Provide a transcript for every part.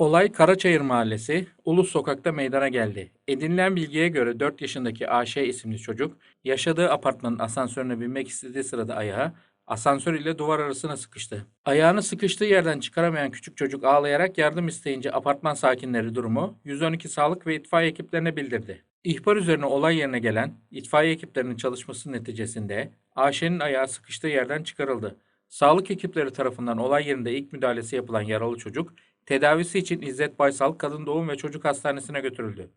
Olay Karaçayır Mahallesi, Ulus Sokak'ta meydana geldi. Edinilen bilgiye göre 4 yaşındaki AŞ isimli çocuk, yaşadığı apartmanın asansörüne binmek istediği sırada ayağı, asansör ile duvar arasına sıkıştı. Ayağını sıkıştığı yerden çıkaramayan küçük çocuk ağlayarak yardım isteyince apartman sakinleri durumu 112 sağlık ve itfaiye ekiplerine bildirdi. İhbar üzerine olay yerine gelen itfaiye ekiplerinin çalışması neticesinde AŞ'nin ayağı sıkıştığı yerden çıkarıldı. Sağlık ekipleri tarafından olay yerinde ilk müdahalesi yapılan yaralı çocuk, tedavisi için İzzet Baysal Kadın Doğum ve Çocuk Hastanesi'ne götürüldü.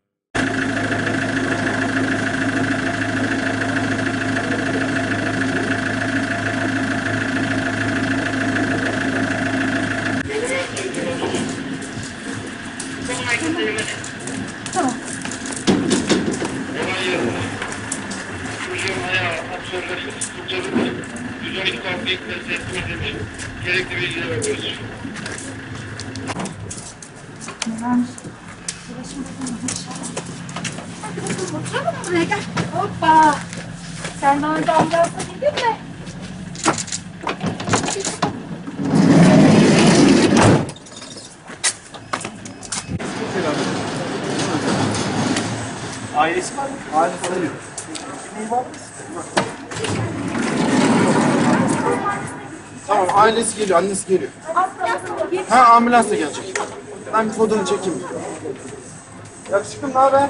Olay yerine. Çocuğun absorbe kurtarıldı. 112 kalkı ekleri teslim edildi. Gerekli bilgiler veriyoruz. Oturalım mı buraya gel. Hoppa. Sen daha önce ambulansa bindin mi? Ailesi var mı? Ailesi var. Tamam ailesi geliyor, annesi geliyor. Ha ambulans da gelecek. Ben bir fotoğrafını çekeyim. Yakışıklı ne haber?